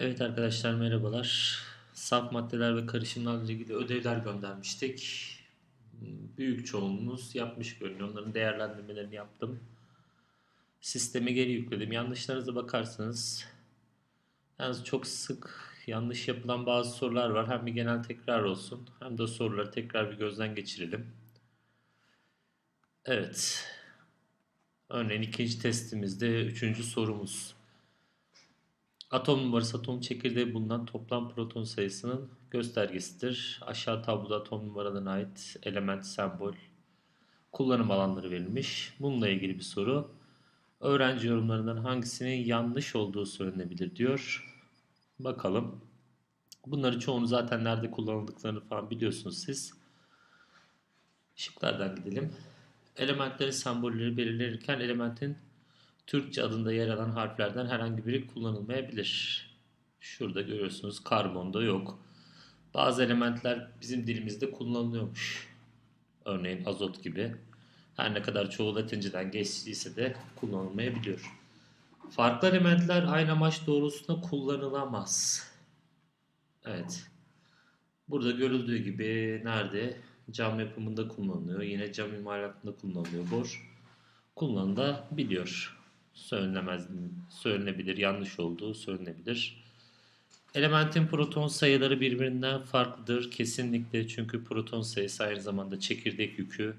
Evet arkadaşlar merhabalar. Saf maddeler ve karışımlarla ilgili ödevler göndermiştik. Büyük çoğunluğunuz yapmış görünüyor. Onların değerlendirmelerini yaptım. Sisteme geri yükledim. Yanlışlarınıza bakarsanız yalnız çok sık yanlış yapılan bazı sorular var. Hem bir genel tekrar olsun hem de soruları tekrar bir gözden geçirelim. Evet. Örneğin ikinci testimizde üçüncü sorumuz. Atom numarası atom çekirdeği bulunan toplam proton sayısının göstergesidir. Aşağı tabloda atom numaralarına ait element, sembol, kullanım alanları verilmiş. Bununla ilgili bir soru. Öğrenci yorumlarından hangisinin yanlış olduğu söylenebilir diyor. Bakalım. Bunları çoğunu zaten nerede kullanıldıklarını falan biliyorsunuz siz. Şıklardan gidelim. Elementlerin sembolleri belirlenirken elementin Türkçe adında yer alan harflerden herhangi biri kullanılmayabilir. Şurada görüyorsunuz karbonda yok. Bazı elementler bizim dilimizde kullanılıyormuş. Örneğin azot gibi. Her ne kadar çoğu latinceden geçtiyse de kullanılmayabiliyor. Farklı elementler aynı amaç doğrultusunda kullanılamaz. Evet. Burada görüldüğü gibi nerede? Cam yapımında kullanılıyor. Yine cam imalatında kullanılıyor. Bor kullanılabiliyor söylenemez, söylenebilir, yanlış olduğu söylenebilir. Elementin proton sayıları birbirinden farklıdır kesinlikle çünkü proton sayısı aynı zamanda çekirdek yükü,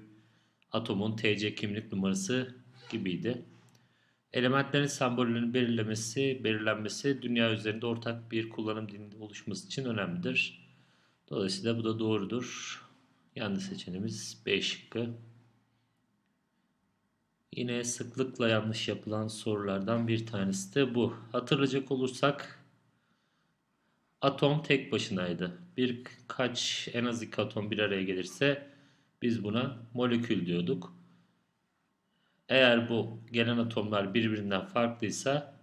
atomun TC kimlik numarası gibiydi. Elementlerin sembollerinin belirlemesi, belirlenmesi dünya üzerinde ortak bir kullanım dilinde oluşması için önemlidir. Dolayısıyla bu da doğrudur. Yanlış seçeneğimiz B şıkkı. Yine sıklıkla yanlış yapılan sorulardan bir tanesi de bu. Hatırlayacak olursak atom tek başınaydı. Birkaç en az iki atom bir araya gelirse biz buna molekül diyorduk. Eğer bu gelen atomlar birbirinden farklıysa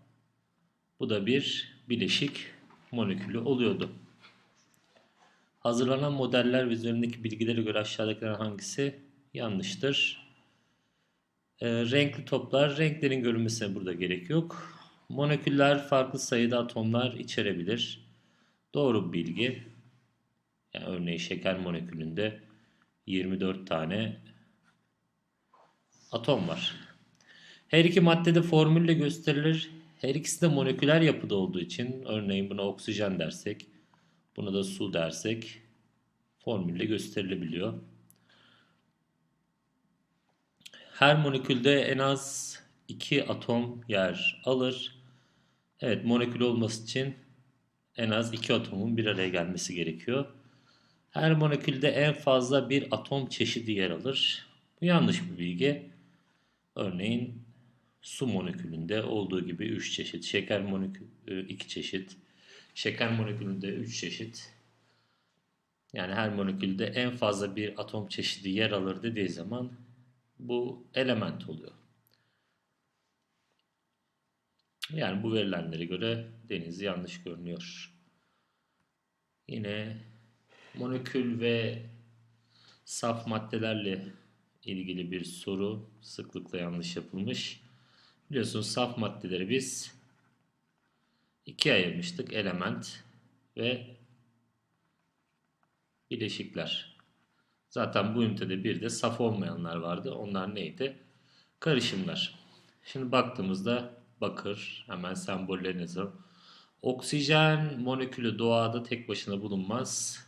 bu da bir bileşik molekülü oluyordu. Hazırlanan modeller ve üzerindeki bilgilere göre aşağıdakilerden hangisi yanlıştır? E, renkli toplar, renklerin görünmesine burada gerek yok. Moleküller farklı sayıda atomlar içerebilir. Doğru bilgi. Yani örneğin şeker molekülünde 24 tane atom var. Her iki maddede formülle gösterilir. Her ikisi de moleküler yapıda olduğu için örneğin buna oksijen dersek, buna da su dersek formülle gösterilebiliyor. Her molekülde en az 2 atom yer alır. Evet molekül olması için en az 2 atomun bir araya gelmesi gerekiyor. Her molekülde en fazla bir atom çeşidi yer alır. Bu yanlış bir bilgi. Örneğin su molekülünde olduğu gibi 3 çeşit, şeker molekülü 2 çeşit, şeker molekülünde 3 çeşit. Yani her molekülde en fazla bir atom çeşidi yer alır dediği zaman bu element oluyor. Yani bu verilenlere göre deniz yanlış görünüyor. Yine molekül ve saf maddelerle ilgili bir soru sıklıkla yanlış yapılmış. Biliyorsunuz saf maddeleri biz ikiye ayırmıştık. Element ve bileşikler. Zaten bu ünitede bir de saf olmayanlar vardı. Onlar neydi? Karışımlar. Şimdi baktığımızda bakır hemen sembollerini yazalım. Oksijen molekülü doğada tek başına bulunmaz.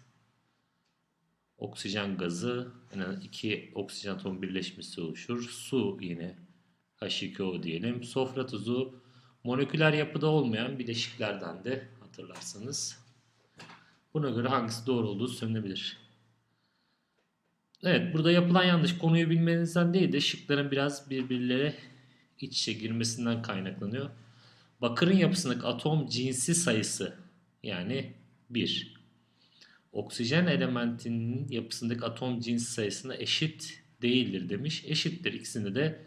Oksijen gazı yani iki oksijen atomu birleşmesi oluşur. Su yine H2O diyelim. Sofra tuzu moleküler yapıda olmayan bileşiklerden de hatırlarsanız. Buna göre hangisi doğru olduğu söylenebilir. Evet burada yapılan yanlış konuyu bilmenizden değil de şıkların biraz birbirlere iç içe girmesinden kaynaklanıyor. Bakırın yapısındaki atom cinsi sayısı yani 1. Oksijen elementinin yapısındaki atom cinsi sayısına eşit değildir demiş. Eşittir. İkisinde de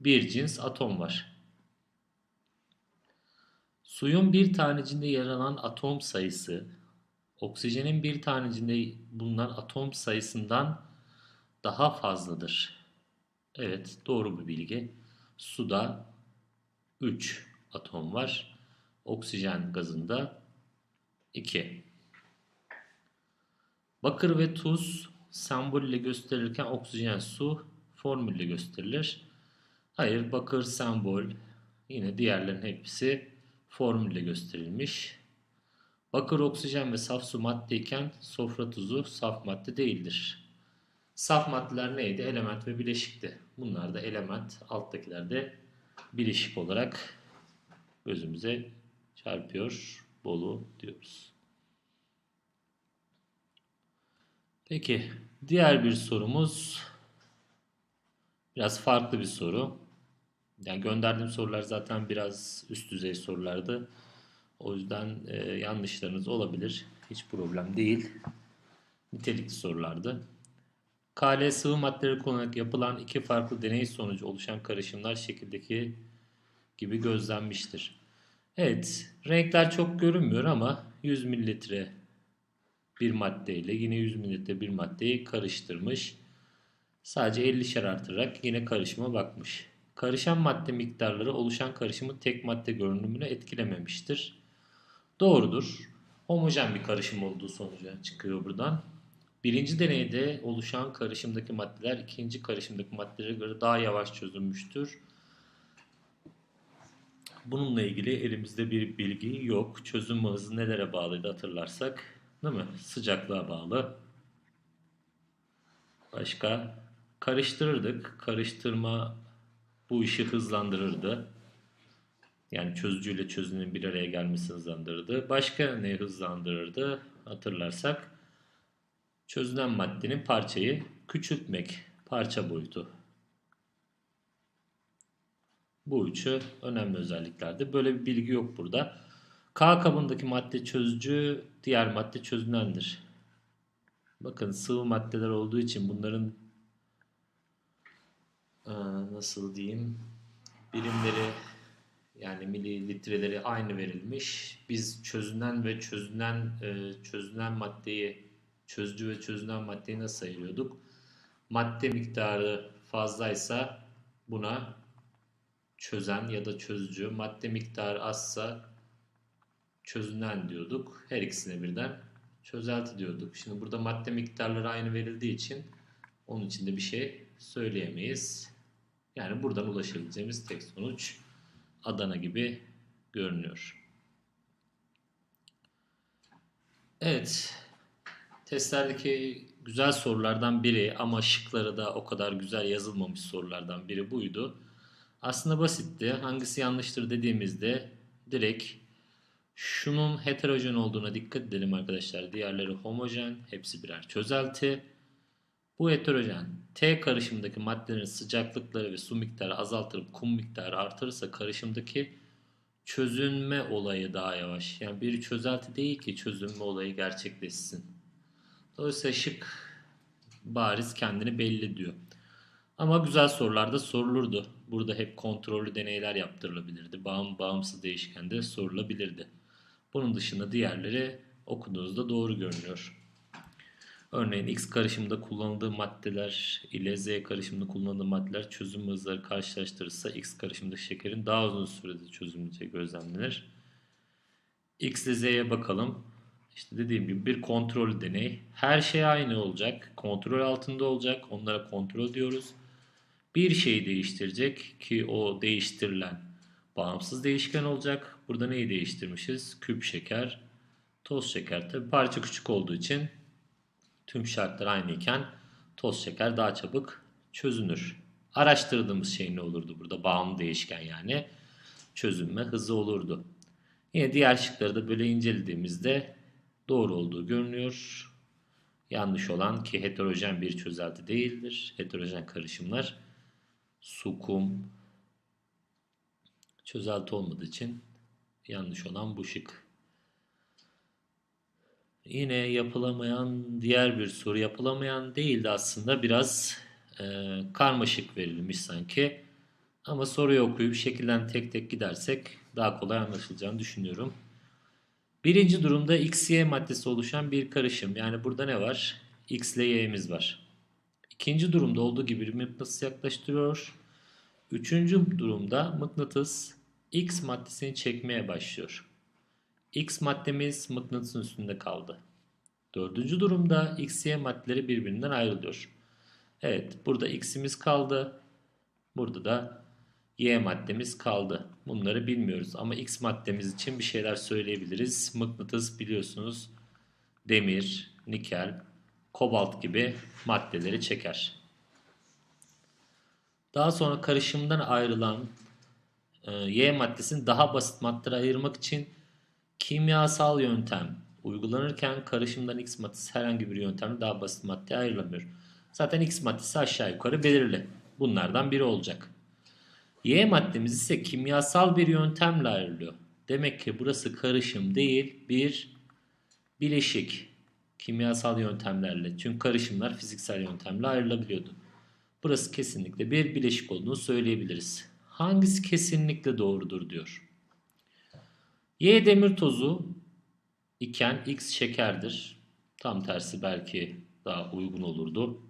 bir cins atom var. Suyun bir tanecinde yer alan atom sayısı oksijenin bir tanecinde bulunan atom sayısından daha fazladır. Evet doğru bir bilgi. Suda 3 atom var. Oksijen gazında 2. Bakır ve tuz sembolle gösterilirken oksijen su formülle gösterilir. Hayır, bakır sembol yine diğerlerin hepsi formülle gösterilmiş. Bakır oksijen ve saf su maddeyken sofra tuzu saf madde değildir. Saf maddeler neydi? Element ve bileşikti. Bunlar da element, alttakiler de bileşik olarak gözümüze çarpıyor. Bolu diyoruz. Peki diğer bir sorumuz biraz farklı bir soru. Yani gönderdiğim sorular zaten biraz üst düzey sorulardı. O yüzden e, yanlışlarınız olabilir. Hiç problem değil. Nitelikli sorulardı. KL sıvı maddeleri kullanarak yapılan iki farklı deney sonucu oluşan karışımlar şekildeki gibi gözlenmiştir. Evet, renkler çok görünmüyor ama 100 mililitre bir maddeyle yine 100 mililitre bir maddeyi karıştırmış. Sadece 50'şer artırarak yine karışıma bakmış. Karışan madde miktarları oluşan karışımın tek madde görünümünü etkilememiştir. Doğrudur. Homojen bir karışım olduğu sonucu çıkıyor buradan. Birinci deneyde oluşan karışımdaki maddeler ikinci karışımdaki maddelere göre daha yavaş çözülmüştür. Bununla ilgili elimizde bir bilgi yok. Çözüm hızı nelere bağlıydı hatırlarsak. Değil mi? Sıcaklığa bağlı. Başka? Karıştırırdık. Karıştırma bu işi hızlandırırdı. Yani çözücüyle çözünün bir araya gelmesini hızlandırırdı. Başka ne hızlandırırdı hatırlarsak? Çözünen maddenin parçayı küçültmek. Parça boyutu. Bu üçü önemli özelliklerdi. Böyle bir bilgi yok burada. K kabındaki madde çözücü, diğer madde çözünendir. Bakın sıvı maddeler olduğu için bunların e, nasıl diyeyim birimleri yani mililitreleri aynı verilmiş. Biz çözünen ve çözünen e, çözünen maddeyi çözücü ve çözünen maddeyi nasıl ayırıyorduk? Madde miktarı fazlaysa buna çözen ya da çözücü, madde miktarı azsa çözünen diyorduk. Her ikisine birden çözelti diyorduk. Şimdi burada madde miktarları aynı verildiği için onun için de bir şey söyleyemeyiz. Yani buradan ulaşabileceğimiz tek sonuç Adana gibi görünüyor. Evet. Testlerdeki güzel sorulardan biri ama şıkları da o kadar güzel yazılmamış sorulardan biri buydu. Aslında basitti. Hangisi yanlıştır dediğimizde direkt şunun heterojen olduğuna dikkat edelim arkadaşlar. Diğerleri homojen. Hepsi birer çözelti. Bu heterojen T karışımdaki maddelerin sıcaklıkları ve su miktarı azaltılıp kum miktarı artırırsa karışımdaki çözünme olayı daha yavaş. Yani bir çözelti değil ki çözünme olayı gerçekleşsin. Dolayısıyla şık bariz kendini belli diyor. Ama güzel sorularda sorulurdu. Burada hep kontrollü deneyler yaptırılabilirdi. Bağım, bağımsız değişkende sorulabilirdi. Bunun dışında diğerleri okuduğunuzda doğru görünüyor. Örneğin X karışımında kullanıldığı maddeler ile Z karışımında kullanıldığı maddeler çözüm hızları karşılaştırırsa X karışımındaki şekerin daha uzun sürede çözülmeyeceği gözlemlenir. X ile Z'ye bakalım. İşte dediğim gibi bir kontrol deney. Her şey aynı olacak. Kontrol altında olacak. Onlara kontrol diyoruz. Bir şeyi değiştirecek ki o değiştirilen bağımsız değişken olacak. Burada neyi değiştirmişiz? Küp şeker, toz şeker. Tabi parça küçük olduğu için tüm şartlar aynı iken toz şeker daha çabuk çözünür. Araştırdığımız şey ne olurdu burada? Bağımlı değişken yani. Çözünme hızı olurdu. Yine diğer şıkları da böyle incelediğimizde doğru olduğu görünüyor. Yanlış olan ki heterojen bir çözelti değildir. Heterojen karışımlar su, kum çözelti olmadığı için yanlış olan bu şık. Yine yapılamayan diğer bir soru yapılamayan değildi aslında biraz e, karmaşık verilmiş sanki. Ama soruyu okuyup şekilden tek tek gidersek daha kolay anlaşılacağını düşünüyorum. Birinci durumda X, Y maddesi oluşan bir karışım. Yani burada ne var? X ile Y'miz var. İkinci durumda olduğu gibi mıknatıs yaklaştırıyor. Üçüncü durumda mıknatıs X maddesini çekmeye başlıyor. X maddemiz mıknatısın üstünde kaldı. Dördüncü durumda X, Y maddeleri birbirinden ayrılıyor. Evet burada X'imiz kaldı. Burada da Y maddemiz kaldı. Bunları bilmiyoruz ama X maddemiz için bir şeyler söyleyebiliriz. Mıknatıs biliyorsunuz demir, nikel, kobalt gibi maddeleri çeker. Daha sonra karışımdan ayrılan e, Y maddesini daha basit maddelere ayırmak için kimyasal yöntem uygulanırken karışımdan X maddesi herhangi bir yöntemle daha basit maddeye ayrılamıyor. Zaten X maddesi aşağı yukarı belirli. Bunlardan biri olacak. Y maddemiz ise kimyasal bir yöntemle ayrılıyor. Demek ki burası karışım değil bir bileşik kimyasal yöntemlerle. Çünkü karışımlar fiziksel yöntemle ayrılabiliyordu. Burası kesinlikle bir bileşik olduğunu söyleyebiliriz. Hangisi kesinlikle doğrudur diyor. Y demir tozu iken X şekerdir. Tam tersi belki daha uygun olurdu.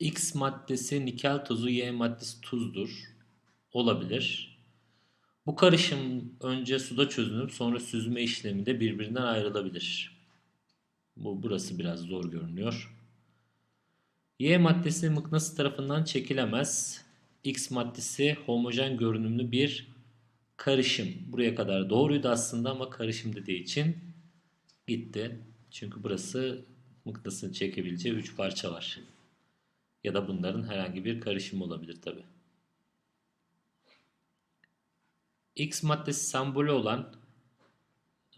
X maddesi nikel tozu, Y maddesi tuzdur. Olabilir. Bu karışım önce suda çözünüp sonra süzme işleminde birbirinden ayrılabilir. Bu burası biraz zor görünüyor. Y maddesi mıknatıs tarafından çekilemez. X maddesi homojen görünümlü bir karışım. Buraya kadar doğruydu aslında ama karışım dediği için gitti. Çünkü burası mıknatısın çekebileceği 3 parça var. Ya da bunların herhangi bir karışımı olabilir tabi. X maddesi sembolü olan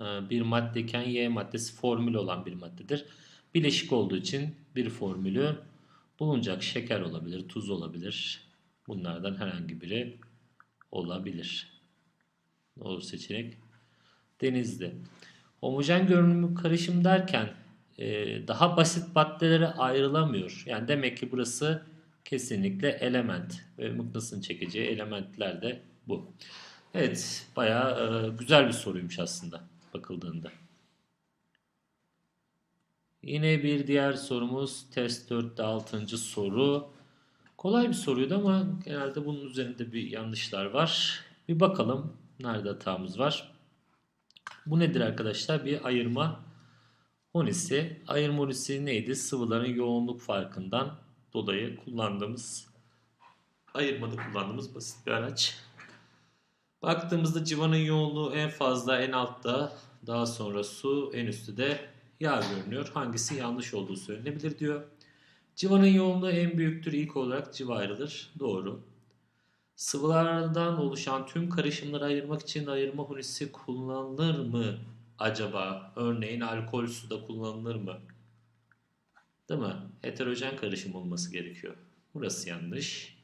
e, bir maddeyken Y maddesi formülü olan bir maddedir. Bileşik olduğu için bir formülü bulunacak şeker olabilir, tuz olabilir. Bunlardan herhangi biri olabilir. Doğru seçenek denizli. Homojen görünümlü karışım derken daha basit maddelere ayrılamıyor. Yani demek ki burası kesinlikle element ve mıknatısın çekeceği elementler de bu. Evet bayağı e, güzel bir soruymuş aslında bakıldığında. Yine bir diğer sorumuz test 4'te 6. soru. Kolay bir soruydu ama genelde bunun üzerinde bir yanlışlar var. Bir bakalım nerede hatamız var. Bu nedir arkadaşlar? Bir ayırma honisi. Ayırma honisi neydi? Sıvıların yoğunluk farkından dolayı kullandığımız ayırmada kullandığımız basit bir araç. Baktığımızda civanın yoğunluğu en fazla en altta daha sonra su en üstte de yağ görünüyor. Hangisi yanlış olduğu söylenebilir diyor. Civanın yoğunluğu en büyüktür. İlk olarak civa ayrılır. Doğru. Sıvılardan oluşan tüm karışımları ayırmak için ayırma hunisi kullanılır mı acaba? Örneğin alkol suda kullanılır mı? Değil mi? Heterojen karışım olması gerekiyor. Burası yanlış.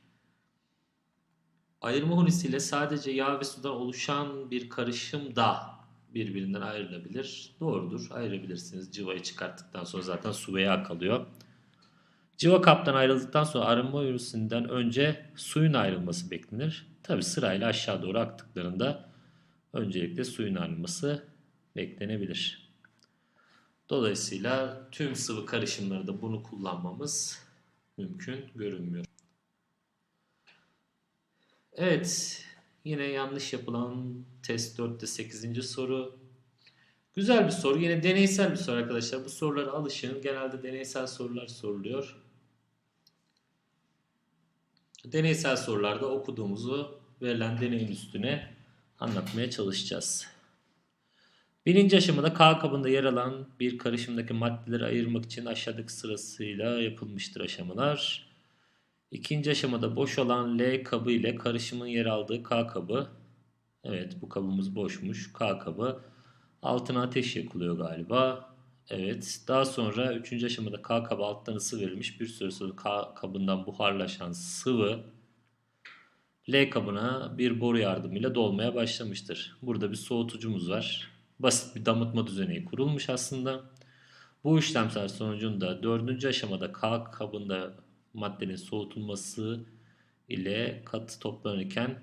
Ayırma hunisiyle sadece yağ ve sudan oluşan bir karışım da birbirinden ayrılabilir. Doğrudur. Ayırabilirsiniz. Civayı çıkarttıktan sonra zaten su ve kalıyor. Civa kaptan ayrıldıktan sonra arınma virüsünden önce suyun ayrılması beklenir. Tabi sırayla aşağı doğru aktıklarında öncelikle suyun ayrılması beklenebilir. Dolayısıyla tüm sıvı karışımlarda bunu kullanmamız mümkün görünmüyor. Evet, yine yanlış yapılan test 4'te 8. soru. Güzel bir soru. Yine deneysel bir soru arkadaşlar. Bu sorulara alışın. Genelde deneysel sorular soruluyor. Deneysel sorularda okuduğumuzu verilen deneyin üstüne anlatmaya çalışacağız. Birinci aşamada K kabında yer alan bir karışımdaki maddeleri ayırmak için aşağıdaki sırasıyla yapılmıştır aşamalar. İkinci aşamada boş olan L kabı ile karışımın yer aldığı K kabı. Evet bu kabımız boşmuş. K kabı. Altına ateş yakılıyor galiba. Evet. Daha sonra üçüncü aşamada K kabı alttan ısı verilmiş. Bir süre sonra K kabından buharlaşan sıvı L kabına bir boru yardımıyla dolmaya başlamıştır. Burada bir soğutucumuz var. Basit bir damıtma düzeneği kurulmuş aslında. Bu işlemsel sonucunda dördüncü aşamada K kabında maddenin soğutulması ile katı toplanırken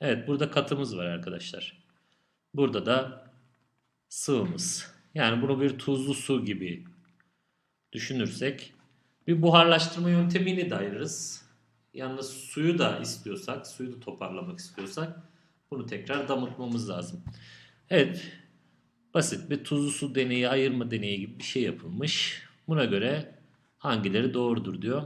evet burada katımız var arkadaşlar. Burada da sıvımız. Yani bunu bir tuzlu su gibi düşünürsek bir buharlaştırma yöntemini de ayırırız. Yalnız suyu da istiyorsak, suyu da toparlamak istiyorsak Bunu tekrar damıtmamız lazım. Evet. Basit bir tuzlu su deneyi, ayırma deneyi gibi bir şey yapılmış. Buna göre hangileri doğrudur diyor.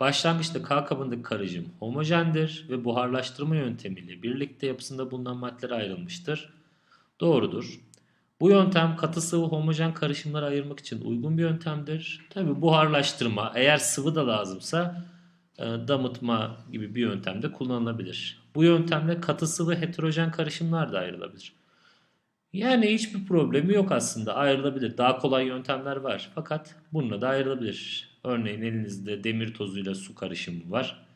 Başlangıçta K kabındaki karışım homojendir ve buharlaştırma yöntemiyle birlikte yapısında bulunan maddeler ayrılmıştır. Doğrudur. Bu yöntem katı sıvı homojen karışımları ayırmak için uygun bir yöntemdir. Tabi buharlaştırma eğer sıvı da lazımsa e, damıtma gibi bir yöntemde kullanılabilir. Bu yöntemle katı sıvı heterojen karışımlar da ayrılabilir. Yani hiçbir problemi yok aslında ayrılabilir. Daha kolay yöntemler var fakat bununla da ayrılabilir. Örneğin elinizde demir tozuyla su karışımı var.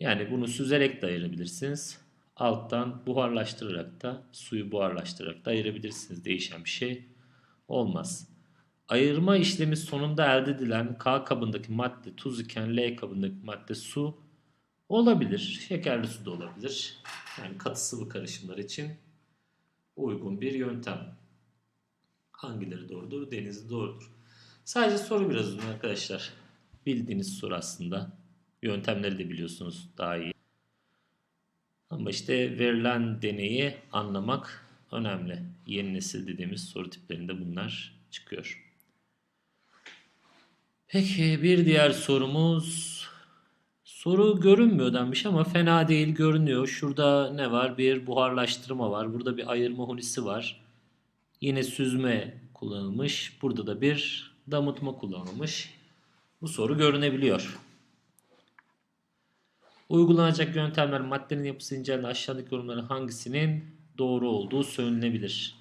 Yani bunu süzerek de ayırabilirsiniz. Alttan buharlaştırarak da suyu buharlaştırarak da ayırabilirsiniz. Değişen bir şey olmaz. Ayırma işlemi sonunda elde edilen K kabındaki madde tuz iken L kabındaki madde su olabilir. Şekerli su da olabilir. Yani katı sıvı karışımlar için uygun bir yöntem. Hangileri doğrudur? Denizi doğrudur. Sadece soru biraz uzun arkadaşlar. Bildiğiniz soru aslında. Yöntemleri de biliyorsunuz daha iyi. Ama işte verilen deneyi anlamak önemli. Yeni nesil dediğimiz soru tiplerinde bunlar çıkıyor. Peki bir diğer sorumuz soru görünmüyor denmiş ama fena değil görünüyor. Şurada ne var? Bir buharlaştırma var. Burada bir ayırma hunisi var. Yine süzme kullanılmış. Burada da bir damıtma kullanılmış. Bu soru görünebiliyor. Uygulanacak yöntemler maddenin yapısı incelenen aşağıdaki yorumların hangisinin doğru olduğu söylenebilir.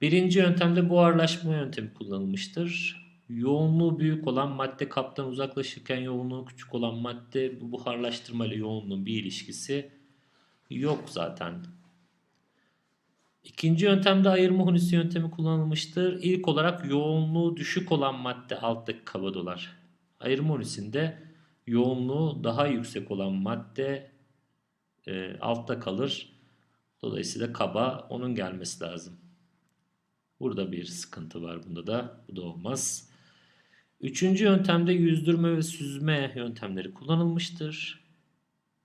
Birinci yöntemde buharlaşma yöntemi kullanılmıştır. Yoğunluğu büyük olan madde kaptan uzaklaşırken yoğunluğu küçük olan madde bu buharlaştırma ile yoğunluğun bir ilişkisi yok zaten. İkinci yöntemde ayırma hunisi yöntemi kullanılmıştır. İlk olarak yoğunluğu düşük olan madde alttaki kaba dolar. Ayırma hunisinde yoğunluğu daha yüksek olan madde e, altta kalır. Dolayısıyla kaba onun gelmesi lazım. Burada bir sıkıntı var bunda da. Bu da olmaz. Üçüncü yöntemde yüzdürme ve süzme yöntemleri kullanılmıştır.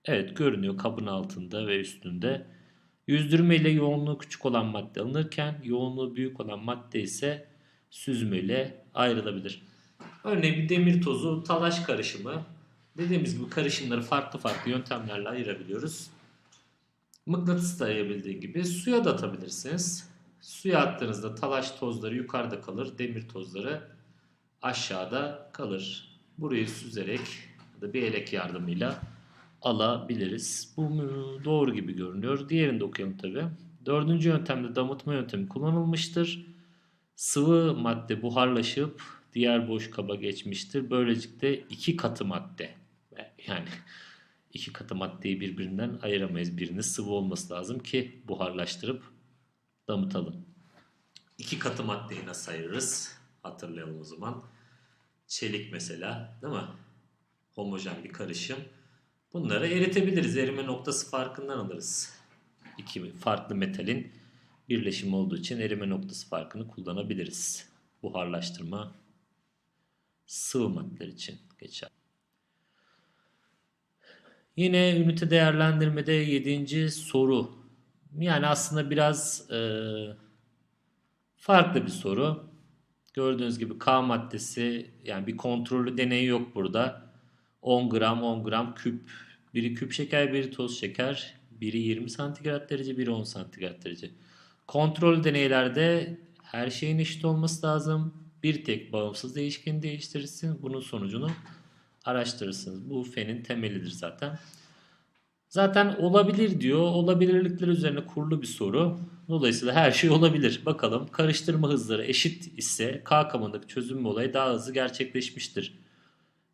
Evet görünüyor kabın altında ve üstünde. Yüzdürme ile yoğunluğu küçük olan madde alınırken yoğunluğu büyük olan madde ise süzme ile ayrılabilir. Örneğin bir demir tozu talaş karışımı. Dediğimiz gibi karışımları farklı farklı yöntemlerle ayırabiliyoruz. Mıknatıs da ayırabildiği gibi suya da atabilirsiniz. Suya attığınızda talaş tozları yukarıda kalır, demir tozları aşağıda kalır. Burayı süzerek ya da bir elek yardımıyla alabiliriz. Bu doğru gibi görünüyor. Diğerini de okuyalım tabi. Dördüncü yöntemde damıtma yöntemi kullanılmıştır. Sıvı madde buharlaşıp diğer boş kaba geçmiştir. Böylelikle iki katı madde yani iki katı maddeyi birbirinden ayıramayız. Birinin sıvı olması lazım ki buharlaştırıp damıtalım. İki katı maddeyi nasıl ayırırız? Hatırlayalım o zaman. Çelik mesela değil mi? Homojen bir karışım. Bunları eritebiliriz. Erime noktası farkından alırız. İki farklı metalin birleşimi olduğu için erime noktası farkını kullanabiliriz. Buharlaştırma sıvı maddeler için geçer. Yine ünite değerlendirmede 7. soru. Yani aslında biraz e, farklı bir soru. Gördüğünüz gibi K maddesi yani bir kontrollü deneyi yok burada. 10 gram 10 gram küp. Biri küp şeker biri toz şeker. Biri 20 santigrat derece biri 10 santigrat derece. Kontrol deneylerde her şeyin eşit olması lazım. Bir tek bağımsız değişkeni değiştirirsin. Bunun sonucunu araştırırsınız. Bu fenin temelidir zaten. Zaten olabilir diyor. Olabilirlikler üzerine kurulu bir soru. Dolayısıyla her şey olabilir. Bakalım karıştırma hızları eşit ise K kabındaki çözünme olayı daha hızlı gerçekleşmiştir.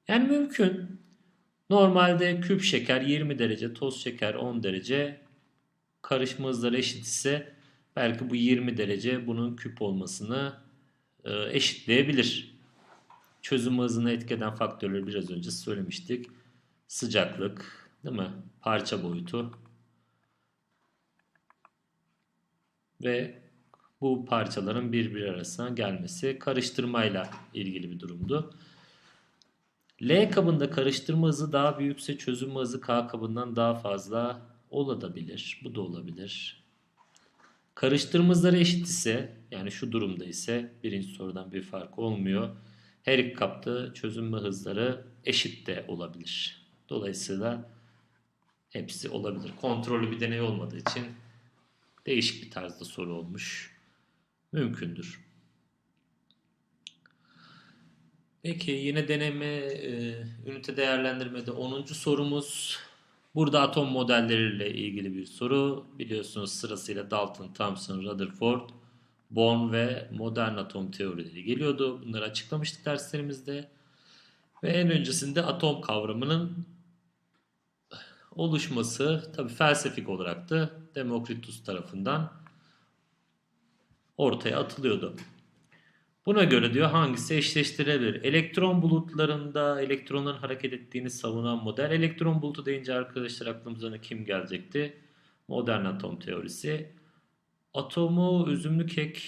Yani mümkün. Normalde küp şeker 20 derece, toz şeker 10 derece. Karışma hızları eşit ise belki bu 20 derece bunun küp olmasını e, eşitleyebilir. Çözüm hızını etkeden faktörleri biraz önce söylemiştik. Sıcaklık, değil mi? Parça boyutu ve bu parçaların birbiri arasına gelmesi karıştırmayla ilgili bir durumdu. L kabında karıştırma hızı daha büyükse çözüm hızı K kabından daha fazla Olabilir. Bu da olabilir. Karıştırma hızları eşit ise yani şu durumda ise birinci sorudan bir fark olmuyor. Her iki kapta çözünme hızları eşit de olabilir. Dolayısıyla hepsi olabilir. Kontrollü bir deney olmadığı için değişik bir tarzda soru olmuş. Mümkündür. Peki yine deneme e, ünite değerlendirmede 10. sorumuz. Burada atom modelleriyle ilgili bir soru. Biliyorsunuz sırasıyla Dalton, Thomson, Rutherford, Bohr ve modern atom teorileri geliyordu. Bunları açıklamıştık derslerimizde. Ve en öncesinde atom kavramının oluşması tabi felsefik olarak da Demokritus tarafından ortaya atılıyordu. Buna göre diyor hangisi eşleştirilebilir? Elektron bulutlarında elektronların hareket ettiğini savunan model. Elektron bulutu deyince arkadaşlar aklımıza kim gelecekti? Modern atom teorisi. Atomu üzümlü kek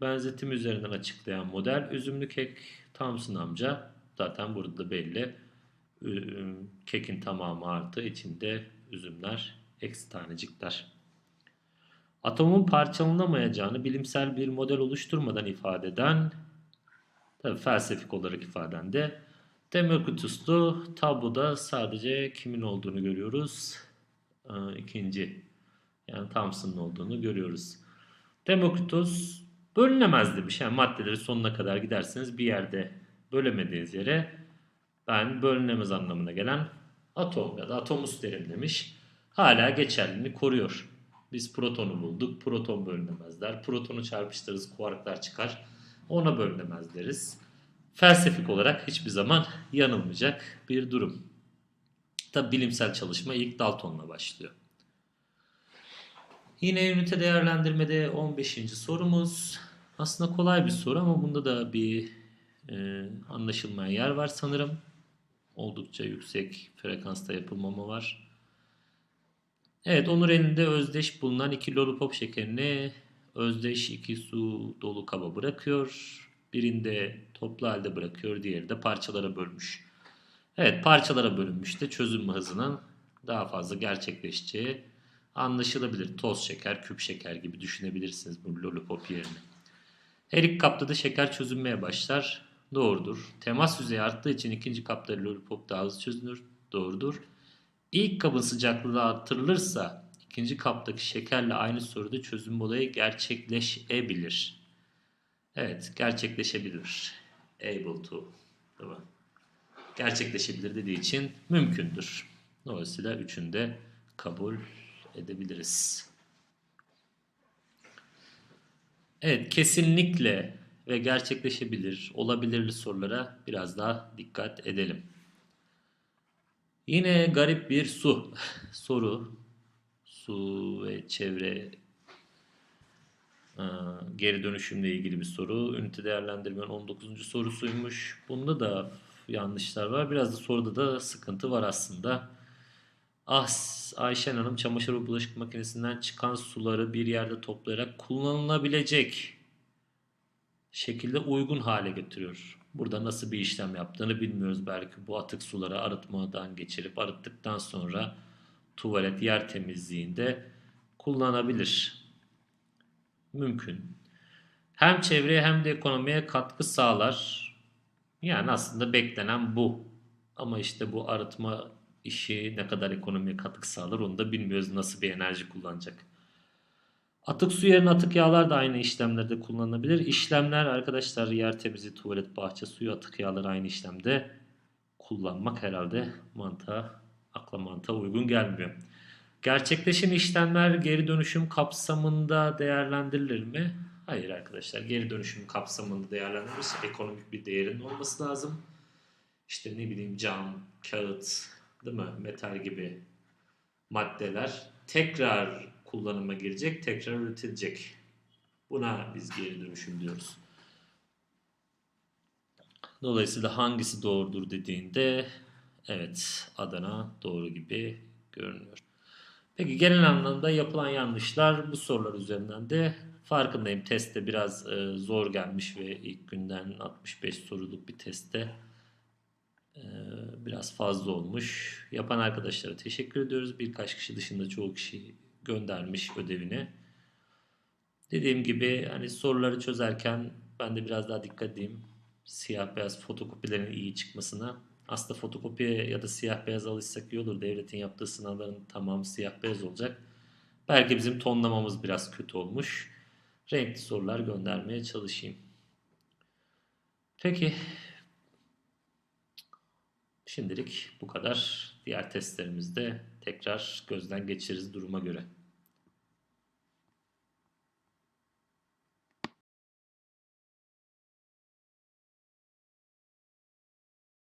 benzetimi üzerinden açıklayan model. Üzümlü kek Thomson amca. Zaten burada da belli. Kekin tamamı artı içinde üzümler, eksi tanecikler. Atomun parçalanamayacağını bilimsel bir model oluşturmadan ifade eden, tabii felsefik olarak ifaden de Demokritus'tu. Tabloda sadece kimin olduğunu görüyoruz. İkinci, yani Thomson'ın olduğunu görüyoruz. Demokritus bölünemez demiş. Yani maddeleri sonuna kadar giderseniz bir yerde bölemediğiniz yere ben bölünemez anlamına gelen atom ya da atomus derim. Hala geçerliliğini koruyor. Biz protonu bulduk. Proton bölünemezler. Protonu çarpıştırırız. Kuarklar çıkar. Ona bölünemez deriz. Felsefik olarak hiçbir zaman yanılmayacak bir durum. Tabi bilimsel çalışma ilk Dalton'la başlıyor. Yine ünite değerlendirmede 15. sorumuz. Aslında kolay bir soru ama bunda da bir e, anlaşılmayan yer var sanırım. Oldukça yüksek frekansta yapılmama var. Evet, Onur elinde özdeş bulunan iki lollipop şekerini özdeş iki su dolu kaba bırakıyor. Birinde toplu halde bırakıyor, diğeri de parçalara bölmüş. Evet, parçalara bölünmüş de çözünme hızının daha fazla gerçekleşeceği anlaşılabilir. Toz şeker, küp şeker gibi düşünebilirsiniz bu lollipop yerine. Her iki kapta da şeker çözünmeye başlar. Doğrudur. Temas yüzeyi arttığı için ikinci kapta lollipop daha hızlı çözünür. Doğrudur. İlk kabın sıcaklığı artırılırsa ikinci kaptaki şekerle aynı soruda çözüm olayı gerçekleşebilir. Evet, gerçekleşebilir. Able to. Değil mi? Gerçekleşebilir dediği için mümkündür. Dolayısıyla üçünü de kabul edebiliriz. Evet, kesinlikle ve gerçekleşebilir, olabilirli sorulara biraz daha dikkat edelim. Yine garip bir su soru. Su ve çevre e, geri dönüşümle ilgili bir soru. Ünite değerlendirmenin 19. sorusuymuş. Bunda da yanlışlar var. Biraz da soruda da sıkıntı var aslında. Ah Ayşen Hanım çamaşır ve bulaşık makinesinden çıkan suları bir yerde toplayarak kullanılabilecek şekilde uygun hale getiriyor. Burada nasıl bir işlem yaptığını bilmiyoruz. Belki bu atık suları arıtmadan geçirip arıttıktan sonra tuvalet yer temizliğinde kullanabilir. Mümkün. Hem çevreye hem de ekonomiye katkı sağlar. Yani aslında beklenen bu. Ama işte bu arıtma işi ne kadar ekonomiye katkı sağlar onu da bilmiyoruz nasıl bir enerji kullanacak. Atık su yerine atık yağlar da aynı işlemlerde kullanılabilir. İşlemler arkadaşlar yer temizliği, tuvalet, bahçe suyu, atık yağları aynı işlemde kullanmak herhalde mantığa, akla mantığa uygun gelmiyor. Gerçekleşen işlemler geri dönüşüm kapsamında değerlendirilir mi? Hayır arkadaşlar geri dönüşüm kapsamında değerlendirilirse ekonomik bir değerin olması lazım. İşte ne bileyim cam, kağıt, değil mi? Metal gibi maddeler tekrar kullanıma girecek, tekrar üretilecek. Buna biz geri dönüşüm diyoruz. Dolayısıyla hangisi doğrudur dediğinde evet Adana doğru gibi görünüyor. Peki genel anlamda yapılan yanlışlar bu sorular üzerinden de farkındayım. Testte biraz e, zor gelmiş ve ilk günden 65 soruluk bir testte Ee, biraz fazla olmuş. Yapan arkadaşlara teşekkür ediyoruz. Birkaç kişi dışında çoğu kişi göndermiş ödevini. Dediğim gibi hani soruları çözerken ben de biraz daha dikkat edeyim. Siyah beyaz fotokopilerin iyi çıkmasına. Aslında fotokopiye ya da siyah beyaz alışsak iyi olur. Devletin yaptığı sınavların tamamı siyah beyaz olacak. Belki bizim tonlamamız biraz kötü olmuş. Renkli sorular göndermeye çalışayım. Peki. Şimdilik bu kadar. Diğer testlerimizde tekrar gözden geçiririz duruma göre.